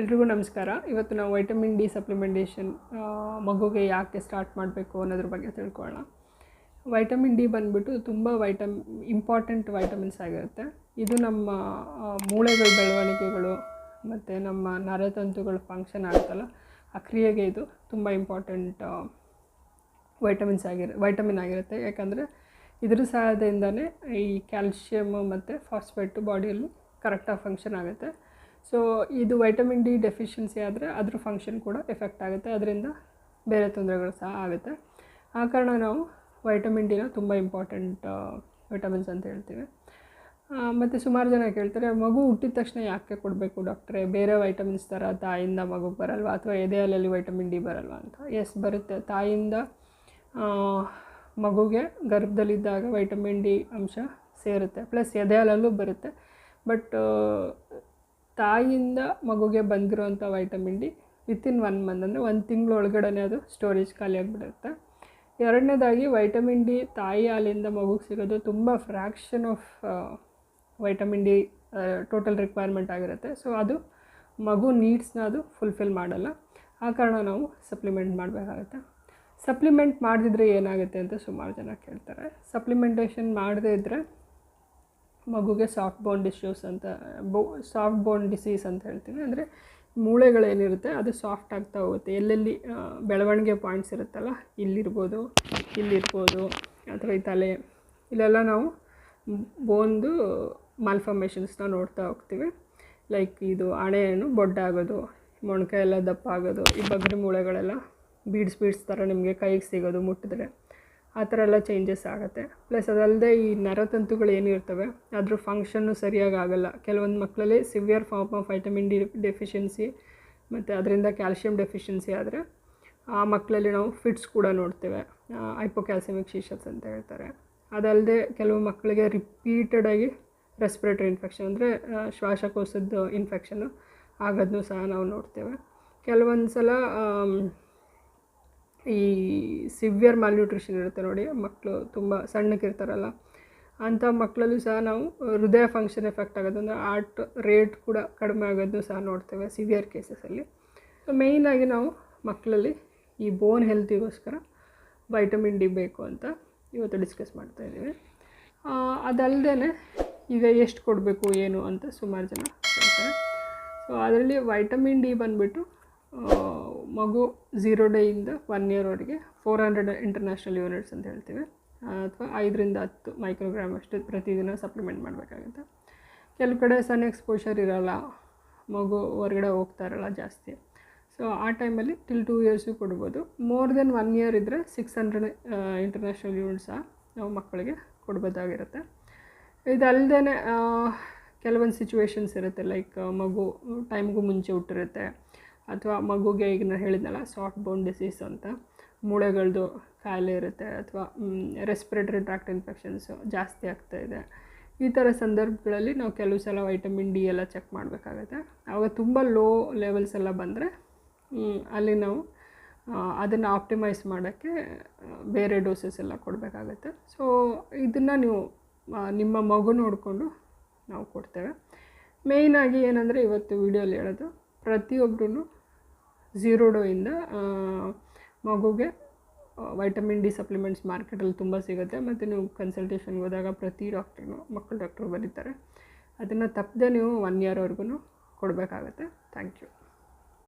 ಎಲ್ರಿಗೂ ನಮಸ್ಕಾರ. ಇವತ್ತು ನಾವು ವೈಟಮಿನ್ ಡಿ ಸಪ್ಲಿಮೆಂಟೇಷನ್ ಮಗುಗೆ ಯಾಕೆ ಸ್ಟಾರ್ಟ್ ಮಾಡಬೇಕು ಅನ್ನೋದ್ರ ಬಗ್ಗೆ ತಿಳ್ಕೊಳ್ಳೋಣ. ವೈಟಮಿನ್ ಡಿ ಬಂದುಬಿಟ್ಟು ತುಂಬ ವೈಟಮ್ ಇಂಪಾರ್ಟೆಂಟ್ ವೈಟಮಿನ್ಸ್ ಆಗಿರುತ್ತೆ. ಇದು ನಮ್ಮ ಮೂಳೆಗಳ ಬೆಳವಣಿಗೆಗಳು ಮತ್ತು ನಮ್ಮ ನರತಂತುಗಳು ಫಂಕ್ಷನ್ ಆಗುತ್ತಲ್ಲ, ಆ ಕ್ರಿಯೆಗೆ ಇದು ತುಂಬ ಇಂಪಾರ್ಟೆಂಟ್ ವೈಟಮಿನ್ಸ್ ಆಗಿರ ವೈಟಮಿನ್ ಆಗಿರುತ್ತೆ. ಯಾಕಂದರೆ ಇದ್ರ ಸಹಾಯದಿಂದನೇ ಈ ಕ್ಯಾಲ್ಶಿಯಮ್ ಮತ್ತು ಫಾಸ್ಫೇಟು ಬಾಡಿಯಲ್ಲಿ ಕರೆಕ್ಟಾಗಿ ಫಂಕ್ಷನ್ ಆಗುತ್ತೆ. ಸೊ ಇದು ವೈಟಮಿನ್ ಡಿ ಡೆಫಿಷಿಯನ್ಸಿ ಆದರೆ ಅದ್ರ ಫಂಕ್ಷನ್ ಕೂಡ ಎಫೆಕ್ಟ್ ಆಗುತ್ತೆ. ಅದರಿಂದ ಬೇರೆ ತೊಂದರೆಗಳು ಸಹ ಆಗುತ್ತೆ. ಆ ಕಾರಣ ನಾವು ವೈಟಮಿನ್ ಡಿನ ತುಂಬ ಇಂಪಾರ್ಟೆಂಟ್ ವಿಟಮಿನ್ಸ್ ಅಂತ ಹೇಳ್ತೀವಿ. ಮತ್ತು ಸುಮಾರು ಜನ ಕೇಳ್ತಾರೆ ಮಗು ಹುಟ್ಟಿದ ತಕ್ಷಣ ಯಾಕೆ ಕೊಡಬೇಕು ಡಾಕ್ಟ್ರೆ ಬೇರೆ ವೈಟಮಿನ್ಸ್ ಥರ ತಾಯಿಂದ ಮಗು ಬರಲ್ವಾ? ಅಥವಾ ಎದೆ ಹಾಲಲ್ಲಿ ವೈಟಮಿನ್ ಡಿ ಬರಲ್ವಾ ಅಂತ? ಎಸ್ ಬರುತ್ತೆ. ತಾಯಿಯಿಂದ ಆ, ಮಗುಗೆ ಗರ್ಭದಲ್ಲಿದ್ದಾಗ ವೈಟಮಿನ್ ಡಿ ಅಂಶ ಸೇರುತ್ತೆ. ಪ್ಲಸ್ ಎದೆ ಹಾಲಲ್ಲೂ ಬರುತ್ತೆ. ಬಟ್ ತಾಯಿಯಿಂದ ಮಗುಗೆ ಬಂದಿರುವಂಥ vitamin D within one month ಅಂದರೆ ಒಂದು ತಿಂಗಳ ಒಳಗಡೆ ಅದು ಸ್ಟೋರೇಜ್ ಖಾಲಿ ಆಗಿಬಿಡುತ್ತೆ. ಎರಡನೇದಾಗಿ ವೈಟಮಿನ್ ಡಿ ತಾಯಿ ಹಾಲಿಂದ ಮಗುಗೆ ಸಿಗೋದು ತುಂಬ fraction of vitamin D total requirement ಆಗಿರುತ್ತೆ. ಸೊ ಅದು ಮಗು ನೀಡ್ಸ್ನ ಅದು ಫುಲ್ಫಿಲ್ ಮಾಡಲ್ಲ. ಆ ಕಾರಣ ನಾವು ಸಪ್ಲಿಮೆಂಟ್ ಮಾಡಬೇಕಾಗುತ್ತೆ. ಸಪ್ಲಿಮೆಂಟ್ ಮಾಡದಿದ್ರೆ ಏನಾಗುತ್ತೆ ಅಂತ ಸುಮಾರು ಜನ ಕೇಳ್ತಾರೆ. ಸಪ್ಲಿಮೆಂಟೇಷನ್ ಮಾಡದೇ ಇದ್ದರೆ ಮಗುಗೆ ಸಾಫ್ಟ್ ಬೋನ್ ಡಿಶ್ಯೂಸ್ ಅಂತ ಬೋ ಸಾಫ್ಟ್ ಬೋನ್ ಡಿಸೀಸ್ ಅಂತ ಹೇಳ್ತೀವಿ. ಅಂದರೆ ಮೂಳೆಗಳೇನಿರುತ್ತೆ, ಅದು ಸಾಫ್ಟ್ ಆಗ್ತಾ ಹೋಗುತ್ತೆ. ಎಲ್ಲೆಲ್ಲಿ ಬೆಳವಣಿಗೆ ಪಾಯಿಂಟ್ಸ್ ಇರುತ್ತಲ್ಲ, ಇಲ್ಲಿರ್ಬೋದು ಇಲ್ಲಿರ್ಬೋದು, ಅಥವಾ ಈ ತಲೆ, ಇಲ್ಲೆಲ್ಲ ನಾವು ಬೋನ್ದು ಮಾಲ್ಫಾರ್ಮೇಷನ್ಸ್ನ ನೋಡ್ತಾ ಹೋಗ್ತೀವಿ. ಲೈಕ್ ಇದು ಹಣೆಯನ್ನು ಬೊಡ್ಡಾಗೋದು ಮೊಣಕೈ ಎಲ್ಲ ದಪ್ಪ ಆಗೋದು ಈ ಬಗ್ರಿ ಮೂಳೆಗಳೆಲ್ಲ ಬೀಡ್ಸ್ ಬೀಡ್ಸ್ ಥರ ನಿಮಗೆ ಕೈಗೆ ಸಿಗೋದು, ಮುಟ್ಟಿದ್ರೆ. ಆ ಥರ ಎಲ್ಲ ಚೇಂಜಸ್ ಆಗುತ್ತೆ. ಪ್ಲಸ್ ಅದಲ್ಲದೆ ಈ ನರತಂತುಗಳು ಏನಿರ್ತವೆ ಅದ್ರ ಫಂಕ್ಷನ್ನು ಸರಿಯಾಗಿ ಆಗಲ್ಲ. ಕೆಲವೊಂದು ಮಕ್ಕಳಲ್ಲಿ severe form of vitamin D deficiency ಮತ್ತು ಅದರಿಂದ ಕ್ಯಾಲ್ಶಿಯಂ ಡೆಫಿಷಿಯನ್ಸಿ ಆದರೆ ಆ ಮಕ್ಕಳಲ್ಲಿ ನಾವು ಫಿಟ್ಸ್ ಕೂಡ ನೋಡ್ತೇವೆ. ಹೈಪೋಕ್ಯಾಲ್ಸಿಮಿಕ್ ಶೀಶಸ್ ಅಂತ ಹೇಳ್ತಾರೆ. ಅದಲ್ಲದೆ ಕೆಲವು ಮಕ್ಕಳಿಗೆ ರಿಪೀಟೆಡಾಗಿ ರೆಸ್ಪಿರೇಟರಿ ಇನ್ಫೆಕ್ಷನ್ ಅಂದರೆ ಶ್ವಾಸಕೋಶದ ಇನ್ಫೆಕ್ಷನ್ನು ಆಗೋದನ್ನು ಸಹ ನಾವು ನೋಡ್ತೇವೆ. ಕೆಲವೊಂದು ಸಲ ಈ ಸಿವಿಯರ್ ನ್ಯೂಟ್ರಿಷನ್ ಇರುತ್ತೆ ನೋಡಿ ಮಕ್ಕಳು ತುಂಬ ಸಣ್ಣಕ್ಕಿರ್ತಾರಲ್ಲ, ಅಂಥ ಮಕ್ಕಳಲ್ಲೂ ಸಹ ನಾವು ಹೃದಯ ಫಂಕ್ಷನ್ ಎಫೆಕ್ಟ್ ಆಗೋದು, ಅಂದರೆ ಆರ್ಟ್ ರೇಟ್ ಕೂಡ ಕಡಿಮೆ ಆಗೋದನ್ನು ಸಹ ನೋಡ್ತೇವೆ ಸಿವಿಯರ್ ಕೇಸಸಲ್ಲಿ ಸೊ ಮೇಯ್ನಾಗಿ ನಾವು ಮಕ್ಕಳಲ್ಲಿ ಈ ಬೋನ್ ಹೆಲ್ತಿಗೋಸ್ಕರ ವೈಟಮಿನ್ ಡಿ ಬೇಕು ಅಂತ ಇವತ್ತು ಡಿಸ್ಕಸ್ ಮಾಡ್ತಾ ಇದ್ದೀವಿ. ಅದಲ್ಲದೆ ಈಗ ಎಷ್ಟು ಕೊಡಬೇಕು, ಏನು ಅಂತ ಸುಮಾರು ಜನ ಹೇಳ್ತಾರೆ ಸೊ ಅದರಲ್ಲಿ ವೈಟಮಿನ್ ಡಿ ಬಂದುಬಿಟ್ಟು ಮಗು ಝೀರೋ ಡೇಯಿಂದ ಒನ್ ಇಯರ್ವರೆಗೆ ಫೋರ್ ಹಂಡ್ರೆಡ್ ಇಂಟರ್ನ್ಯಾಷನಲ್ ಯೂನಿಟ್ಸ್ ಅಂತ ಹೇಳ್ತೀವಿ. ಅಥವಾ ಐದರಿಂದ ಹತ್ತು ಮೈಕ್ರೋಗ್ರಾಮ್ ಅಷ್ಟು ಪ್ರತಿದಿನ ಸಪ್ಲಿಮೆಂಟ್ ಮಾಡಬೇಕಾಗುತ್ತೆ. ಕೆಲವು ಕಡೆ ಸನ್ ಎಕ್ಸ್ಪೋಷರ್ ಇರೋಲ್ಲ, ಮಗು ಹೊರಗಡೆ ಹೋಗ್ತಾ ಇರಲ್ಲ ಜಾಸ್ತಿ. ಸೊ ಆ ಟೈಮಲ್ಲಿ ಟಿಲ್ ಟೂ ಇಯರ್ಸು ಕೊಡ್ಬೋದು. ಮೋರ್ ದೆನ್ ಒನ್ ಇಯರ್ ಇದ್ದರೆ ಸಿಕ್ಸ್ ಹಂಡ್ರೆಡ್ ಇಂಟರ್ನ್ಯಾಷನಲ್ ಯೂನಿಟ್ಸ್ ನಾವು ಮಕ್ಕಳಿಗೆ ಕೊಡ್ಬೋದಾಗಿರುತ್ತೆ. ಇದಲ್ಲದೆ ಕೆಲವೊಂದು ಸಿಚುವೇಷನ್ಸ್ ಇರುತ್ತೆ ಲೈಕ್ ಮಗು ಟೈಮ್ಗೂ ಮುಂಚೆ ಹುಟ್ಟಿರುತ್ತೆ. ಅಥವಾ ಮಗುಗೆ ಈಗ ನಾನು ಹೇಳಿದ್ನಲ್ಲ ಸಾಫ್ಟ್ ಬೋನ್ ಡಿಸೀಸ್ ಅಂತ ಮೂಳೆಗಳದ್ದು ಕಾಯಿಲೆ ಇರುತ್ತೆ ಅಥವಾ ರೆಸ್ಪಿರೇಟರಿ ಟ್ರಾಕ್ಟ್ ಇನ್ಫೆಕ್ಷನ್ಸು ಜಾಸ್ತಿ ಆಗ್ತಾ ಇದೆ. ಈ ಥರ ಸಂದರ್ಭಗಳಲ್ಲಿ ನಾವು ಕೆಲವು ಸಲ ವೈಟಮಿನ್ ಡಿ ಎಲ್ಲ ಚೆಕ್ ಮಾಡಬೇಕಾಗತ್ತೆ. ಆವಾಗ ತುಂಬ ಲೋ ಲೆವೆಲ್ಸ್ ಎಲ್ಲ ಬಂದರೆ ಅಲ್ಲಿ ನಾವು ಅದನ್ನು ಆಪ್ಟಿಮೈಸ್ ಮಾಡೋಕ್ಕೆ ಬೇರೆ ಡೋಸಸ್ ಎಲ್ಲ ಕೊಡಬೇಕಾಗತ್ತೆ. ಸೊ ಇದನ್ನು ನೀವು ನಿಮ್ಮ ಮಗು ನೋಡಿಕೊಂಡು ನಾವು ಕೊಡ್ತೇವೆ. ಮೇಯ್ನಾಗಿ ಏನಂದರೆ ಇವತ್ತು ವಿಡಿಯೋಲಿ ಹೇಳೋದು ಪ್ರತಿಯೊಬ್ಬರೂ ಝೀರೋ ಡೋಯಿಂದ ಮಗುಗೆ ವೈಟಮಿನ್ ಡಿ ಸಪ್ಲಿಮೆಂಟ್ಸ್ ಮಾರ್ಕೆಟಲ್ಲಿ ತುಂಬ ಸಿಗುತ್ತೆ. ಮತ್ತು ನೀವು ಕನ್ಸಲ್ಟೇಷನ್ಗೆ ಹೋದಾಗ ಪ್ರತಿ ಡಾಕ್ಟ್ರು ಮಕ್ಕಳು ಡಾಕ್ಟ್ರು ಬರೀತಾರೆ. ಅದನ್ನು ತಪ್ಪದೆ ನೀವು ಒನ್ ಇಯರ್ವರೆಗೂ ಕೊಡಬೇಕಾಗತ್ತೆ. Thank you